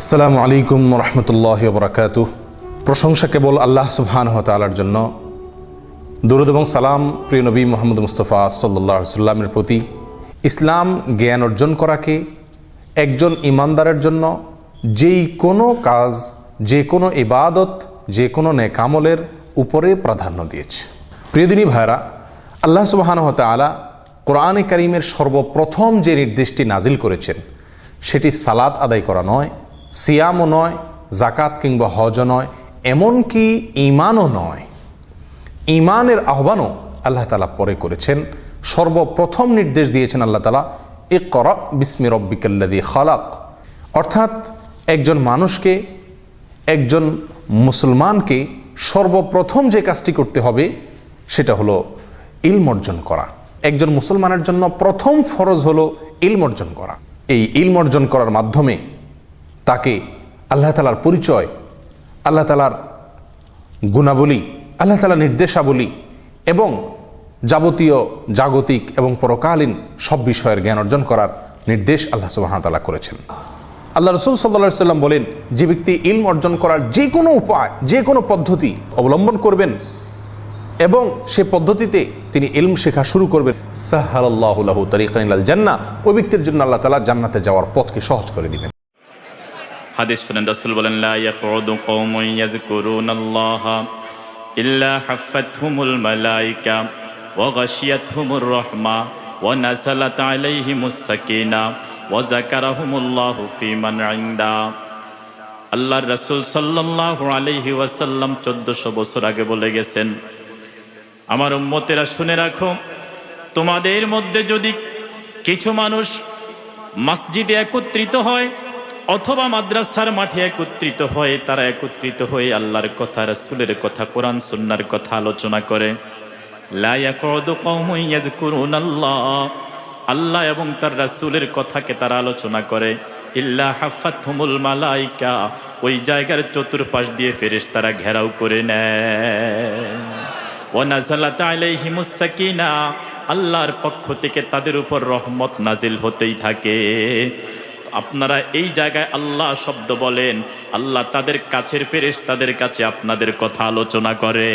আসসালামু আলাইকুম রহমতুল্লাহ বরাকাত প্রশংসা কেবল আল্লাহ সুবহান তালার জন্য। দুরুদ এবং সালাম প্রিয় নবী মোহাম্মদ মুস্তফা সাল্লাহ সাল্লামের প্রতি। ইসলাম জ্ঞান অর্জন করাকে একজন ইমানদারের জন্য যেই কোনো কাজ, যে কোনো ইবাদত, যে কোনো নেকামলের উপরে প্রাধান্য দিয়েছে। প্রিয়দিনী ভাইরা আল্লাহ সুবাহান তালা কোরআনে করিমের সর্বপ্রথম যে নির্দেশটি নাজিল করেছেন, সেটি সালাত আদায় করা নয় সিয়ামও নয় জাকাত কিংবা হজও নয়, এমনকি ইমানও নয়। ইমানের আহ্বানও আল্লাহ তালা পরে করেছেন। সর্বপ্রথম নির্দেশ দিয়েছেন আল্লাহ তালা এ কর বিস্মি রব্বিকাল্লাদি খালাক। অর্থাৎ একজন মানুষকে, একজন মুসলমানকে সর্বপ্রথম যে কাজটি করতে হবে, সেটা হলো ইলম অর্জন করা। একজন মুসলমানের জন্য প্রথম ফরজ হলো ইলম অর্জন করা। এই ইলম অর্জন করার মাধ্যমে তাকে আল্লাহ তালার পরিচয়, আল্লাহ তালার গুণাবলী, আল্লাহ তালার নির্দেশাবলী এবং যাবতীয় জাগতিক এবং পরকালীন সব বিষয়ের জ্ঞান অর্জন করার নির্দেশ আল্লাহ সুবাহতাল্লাহ করেছেন। আল্লাহ রসুল সাল্লা সাল্লাম বলেন, যে ব্যক্তি ইলম অর্জন করার যে কোনো উপায়, যে কোনো পদ্ধতি অবলম্বন করবেন এবং সে পদ্ধতিতে তিনি ইলম শেখা শুরু করবেন সাহাল্লাহ তরিকাল জান্না ওই ব্যক্তির জন্য আল্লাহ তালা জান্নাতে যাওয়ার পথকে সহজ করে দিবেন। হাদিস শুনেন রাসূল বলেন, লা ইয়াকুদু কওমুন ইয়াযকুরুনাল্লাহা ইল্লা হাফাতহুমুল মালায়েকা ওয়া গাশিয়াতহুমুর রাহমা ওয়া নাযালাত আলাইহিমুস সাকিনা ওয়া যাকারাহুমুল্লাহু ফী মান ইনদা। আল্লাহর রাসূল সাল্লাল্লাহু আলাইহি ওয়াসাল্লাম 1400 বছর আগে বলে গেছেন, আমার উম্মতেরা শুনে রাখো, তোমাদের মধ্যে যদি কিছু মানুষ মসজিদে একত্রিত হয় অথবা মাদ্রাসার মাঠে একত্রিত হয়ে তারা একত্রিত হয়ে আল্লাহর কথা, রাসূলের কথা, কোরআন, সুন্নার কথা আলোচনা করে। আল্লাহ এবং তার রাসূলের কথাকে তারা আলোচনা করে। ইল্লা হাফাতহুমুল মালাইকা। ওই জায়গার চতুর্পাশ দিয়ে ফেরেশতারা ঘেরাও করে নেয়। ওয়ানাজালাত আলাইহিমুস সাকিনা। আল্লাহর পক্ষ থেকে তাদের উপর রহমত নাজিল হতেই থাকে। আপনারা এই জায়গায় আল্লাহ শব্দ বলেন, আল্লাহ তাদের কাছের ফেরেস তাদের কাছে আপনাদের কথা আলোচনা করে।